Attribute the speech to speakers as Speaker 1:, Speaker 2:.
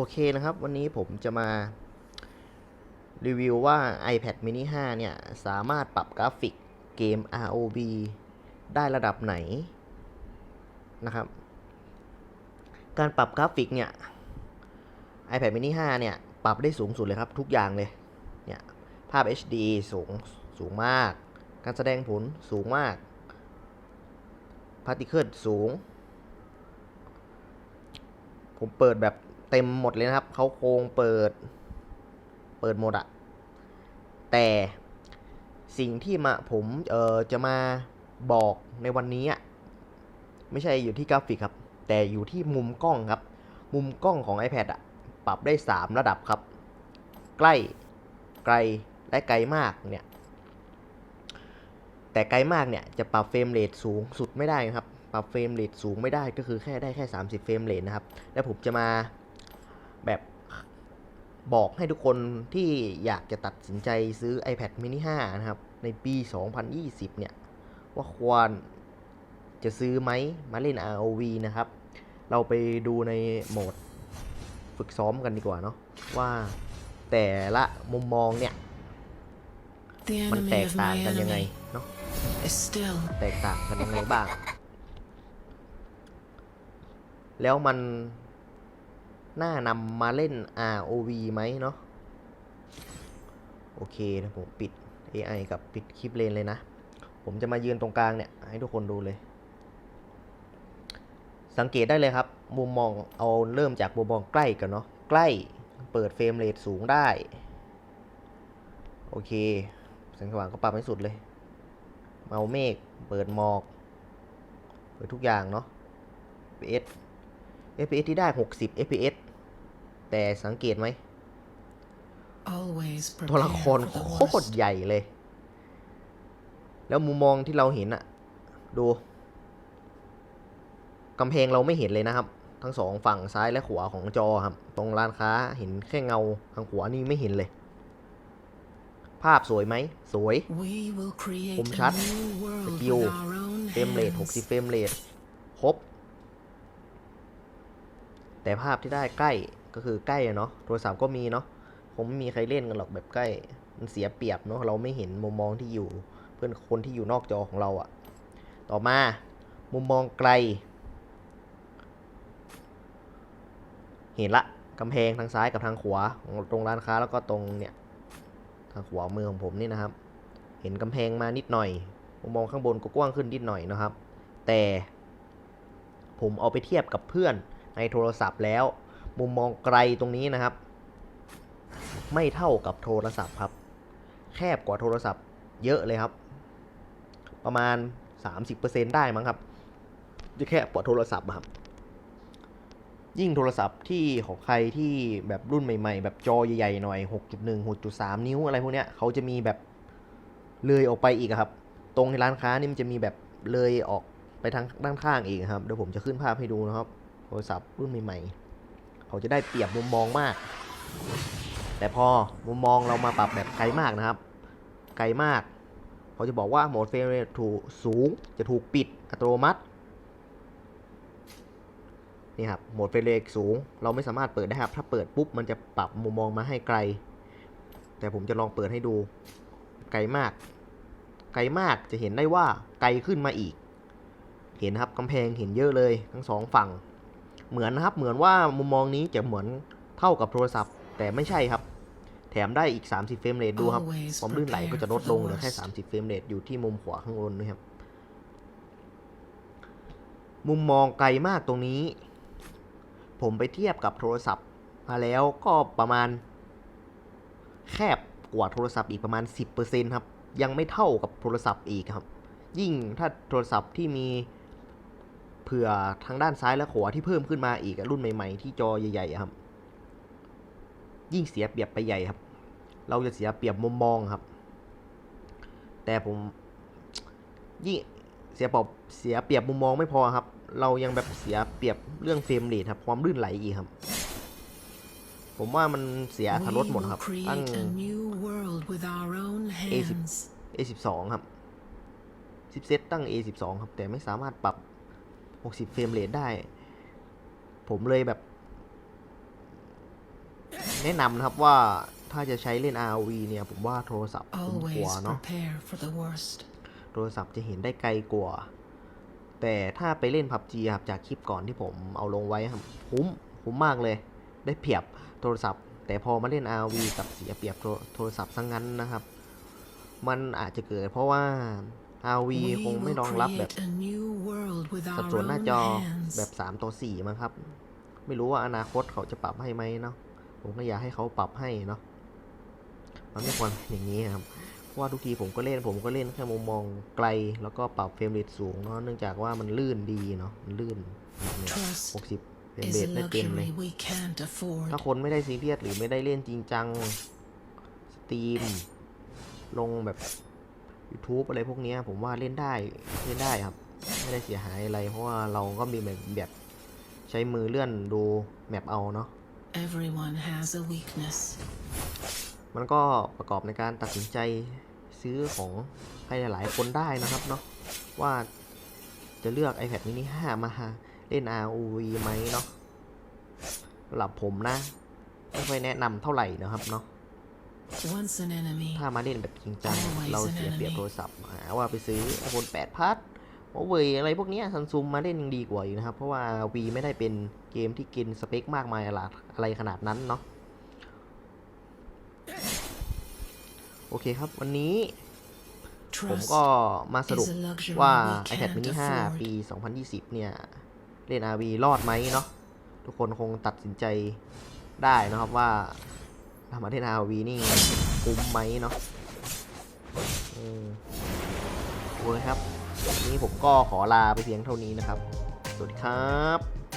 Speaker 1: โอเคนะครับ วันนี้ผมจะมารีวิวว่า iPad mini 5 เนี่ย สามารถปรับกราฟิกเกม ROV ได้ระดับไหนนะครับ การปรับกราฟิกเนี่ย iPad mini 5 เนี่ย ปรับได้สูงสุดเลยครับ ทุกอย่างเลย เนี่ย ภาพ HD สูง สูงมาก การแสดงผลสูงมาก พาร์ติเคิลสูง ผมเปิดแบบ เต็มหมดเลยนะครับ เขาโครงเปิด เปิดหมดอะแต่สิ่งที่มาผมเอ่อจะมาบอกในวันนี้อะไม่ใช่อยู่ที่กราฟิกครับ แต่อยู่ที่มุมกล้องครับ มุมกล้องของ iPad อะปรับได้ 3 ระดับครับ ใกล้ไกลและไกลมากเนี่ย แต่ไกลมากเนี่ยจะปรับเฟรมเรทสูงสุดไม่ได้นะครับ ปรับเฟรมเรทสูงไม่ได้ก็คือแค่ได้แค่ 30 เฟรมเรทนะครับ แล้วผมจะมา แบบบอกให้ทุกคนที่อยากจะตัดสินใจซื้อ iPad mini 5 นะครับ ในปี 2020 เนี่ย ว่าควรจะซื้อไหมมาเล่น ROV นะครับ เราไปดูในโหมดฝึกซ้อมกันดีกว่าเนาะว่าแต่ละมุมมองเนี่ย
Speaker 2: The
Speaker 1: มันแต
Speaker 2: enemy
Speaker 1: ก
Speaker 2: of
Speaker 1: ต่าง
Speaker 2: my
Speaker 1: กันยังไง
Speaker 2: enemy
Speaker 1: เนาะ
Speaker 2: is still
Speaker 1: แตกต่างกันยังไงบ้าง แล้วมัน น่านำมาเล่น ROV ไหมเนาะโอเคนะผมปิด AI กับปิดคลิปเลนเลยนะ ผมจะมายืนตรงกลางเนี่ย ให้ทุกคนดูเลย สังเกตได้เลยครับ มุมมองเอาเริ่มจากมุมมองใกล้กันเนาะใกล้เปิดเฟรมเรทสูงได้ โอเคแสงสว่างก็ปรับให้สุดเลยเมาเมฆเปิดหมอกเปิดทุกอย่างเนาะ FPS FPS ที่ได้ 60 FPS แต่สังเกตไหม
Speaker 2: always
Speaker 1: ตัวละค
Speaker 2: prepare
Speaker 1: ร
Speaker 2: for the
Speaker 1: โคตร
Speaker 2: worst.
Speaker 1: ใหญ่เลย แล้วมุมมองที่เราเห็นอะดูกำแพงเราไม่เห็นเลยนะครับ ทั้งสองฝั่งซ้ายและขวาของจอครับ ตรงร้านค้าเห็นแค่เงาทางขวานี่ไม่เห็นเลย ภาพสวยไหม สวย
Speaker 2: We will create
Speaker 1: คมชัด
Speaker 2: a new world
Speaker 1: สกิล
Speaker 2: with our own
Speaker 1: เฟรมเรท
Speaker 2: hands.
Speaker 1: 60เฟรมเรทครบแต่ภาพที่ได้ใกล้ ก็คือใกล้เนาะโทรศัพท์ก็มีเนาะคงไม่มีใครเล่นกันหรอกแบบใกล้ มันเสียเปรียบเนาะเราไม่เห็นมุมมองที่อยู่ เพื่อนคนที่อยู่นอกจอของเราอะต่อมา มุมมองไกล เห็นละกำแพงทางซ้ายกับทางขวาตรงร้านค้าแล้วก็ตรงเนี่ย ทางขวามือของผมนี่นะครับ เห็นกำแพงมานิดหน่อยมุมมองข้างบนก็กว้างขึ้นนิดหน่อยนะครับ แต่ผมเอาไปเทียบกับเพื่อนในโทรศัพท์แล้ว มุมมองไกลตรงนี้นะครับ ไม่เท่ากับโทรศัพท์ครับ แคบกว่าโทรศัพท์เยอะเลยครับ ประมาณ 30%ได้มั้งครับจะแคบกว่าโทรศัพท์อะครับ ยิ่งโทรศัพท์ที่ของใครที่แบบรุ่นใหม่ ๆ แบบจอใหญ่ๆหน่อย 6.1 6.3 นิ้วอะไรพวกเนี้ยเขาจะมีแบบเลยออกไปอีกครับ ตรงในร้านค้านี่มันจะมีแบบเลยออกไปทางด้านข้างอีกครับ เดี๋ยวผมจะขึ้นภาพให้ดูนะครับ โทรศัพท์รุ่นใหม่ๆ เขาจะได้เปรียบมุมมองมาก แต่พอมุมมองเรามาปรับแบบไกลมากนะครับ ไกลมากเขาจะบอกว่าโหมดเฟรมเรทถูกสูงจะถูกปิดอัตโนมัตินี่ครับโหมดเฟรมเรทสูง เราไม่สามารถเปิดได้ครับ ถ้าเปิดปุ๊บมันจะปรับมุมมองมาให้ไกล แต่ผมจะลองเปิดให้ดู ไกลมาก ไกลมากจะเห็นได้ว่าไกลขึ้นมาอีก เห็นครับกำแพงเห็นเยอะเลยทั้งสองฝั่ง เหมือนนะครับ เหมือนว่ามุมมองนี้จะเหมือนเท่ากับโทรศัพท์ แต่ไม่ใช่ครับ แถมได้อีก 30 เฟรมเรทดูครับ
Speaker 2: Always
Speaker 1: ความลื่นไหลก็จะลดลงเหลือแค่
Speaker 2: prepare for the
Speaker 1: 30 เฟรมเรทอยู่ที่มุมขวาข้างบนนะครับ มุมมองไกลมากตรงนี้ ผมไปเทียบกับโทรศัพท์ มาแล้วก็ประมาณ แคบกว่าโทรศัพท์อีกประมาณ 10%ครับ ยังไม่เท่ากับโทรศัพท์อีกครับ ยิ่งถ้าโทรศัพท์ที่มี เผื่อทางด้านซ้ายและขวาที่เพิ่มขึ้นมาอีกรุ่นใหม่ๆ ที่จอใหญ่ๆครับ ยิ่งเสียเปรียบไปใหญ่ครับ เราจะเสียเปรียบมุมมองครับ แต่ผมยิ่งเสียเปรียบเสียเปรียบมุมมองไม่พอครับ เรายังแบบเสียเปรียบเรื่องเฟรมเรทครับ ความลื่นไหลอีกครับ ผมว่ามันเสียอรรถรสหมดครับตั้ง A10 A12 ครับชิปเซตตั้ง A12 ครับ แต่ไม่สามารถปรับ 60 เฟรมเรทได้ ผมเลยแบบ แนะนำนะครับว่าถ้าจะใช้เล่น ROV เนี่ย ผมว่าโทรศัพท์คุ้มกว่า
Speaker 2: Always
Speaker 1: เนาะ
Speaker 2: prepare for the worst.
Speaker 1: โทรศัพท์จะเห็นได้ไกลกว่า แต่ถ้าไปเล่น PUBG ครับจากคลิปก่อนที่ผมเอาลงไว้ครับคุ้มคุ้มมากเลย ได้เปรียบโทรศัพท์ แต่พอมาเล่น RV กับเสียเปรียบโทรโทรศัพท์ซะงงั้นนะครับ มันอาจจะเกิดเพราะว่า RV
Speaker 2: We
Speaker 1: คงไม่
Speaker 2: will
Speaker 1: รองรับแบบ
Speaker 2: create a new world with
Speaker 1: สัด
Speaker 2: our
Speaker 1: ส่วนหน้า
Speaker 2: own
Speaker 1: จอ
Speaker 2: hands.
Speaker 1: แบบ3ต่อ4มั้งครับ ไม่รู้ว่าอนาคตเขาจะปรับให้ไหมเนาะผมก็อยากให้เขาปรับให้เนาะมันไม่ควรเป็นอย่างนี้ครับเพราะว่าทุกทีผมก็เล่นผมก็เล่นแค่มุมมองไกล แล้วก็ปรับเฟรมเรทสูงเนาะเนื่องจากว่ามันลื่นดีเนาะมันลื่นเนี่ย
Speaker 2: Trust
Speaker 1: 60เฟรมเร
Speaker 2: is
Speaker 1: ท
Speaker 2: a
Speaker 1: ได้เต็มเลย
Speaker 2: luxury we can't afford.
Speaker 1: ถ้าคนไม่ได้ซีเรียสหรือไม่ได้เล่นจริงจังสตรีมลงแบบ YouTube อะไรพวกเนี้ยผมว่าเล่นได้เล่นได้ครับ ไม่ได้เสียหายอะไรเพราะว่าเราก็มีแบบแบบใช้มือเลื่อนดูแมปเอาเนาะ
Speaker 2: Everyone has a weakness.
Speaker 1: มันก็ประกอบในการตัดสินใจซื้อของให้หลายๆคนได้นะครับเนาะว่าจะเลือก iPad mini 5 มาเล่น ROV ไหมเนาะสำหรับผมนะ ไม่ค่อยแนะนำเท่าไหร่นะครับเนาะ
Speaker 2: Once an enemy,
Speaker 1: ถ้ามาเล่นแบบจริงจัง
Speaker 2: Always
Speaker 1: เราเสีย
Speaker 2: an
Speaker 1: เปรียบ
Speaker 2: enemy
Speaker 1: โทรศัพท์หาว่าไปซื้อ iPhone 8พัดโอเวยอะไรพวกเนี้ซันซุมมาเล่นยังดีกว่าอยู่นะครับ เพราะว่า V ไม่ได้เป็นเกมที่กินสเปคมากมายอะไรอะไรขนาดนั้นเนาะโอเคครับ วันนี้ ผม
Speaker 2: trust
Speaker 1: ก็มาสรุป
Speaker 2: is a luxury
Speaker 1: ว่า
Speaker 2: we
Speaker 1: iPad
Speaker 2: can't
Speaker 1: mini 5
Speaker 2: afford.
Speaker 1: ปี 2020 เนี่ย เล่น RV รอดไหมเนาะทุกคนคงตัดสินใจได้นะครับว่า ทำมาเล่น RV นี่คุ้มไหมเนาะเวอเคครับวันนี้ผมก็ขอลาไปเพียงเท่านี้นะครับ สวัสดีครับ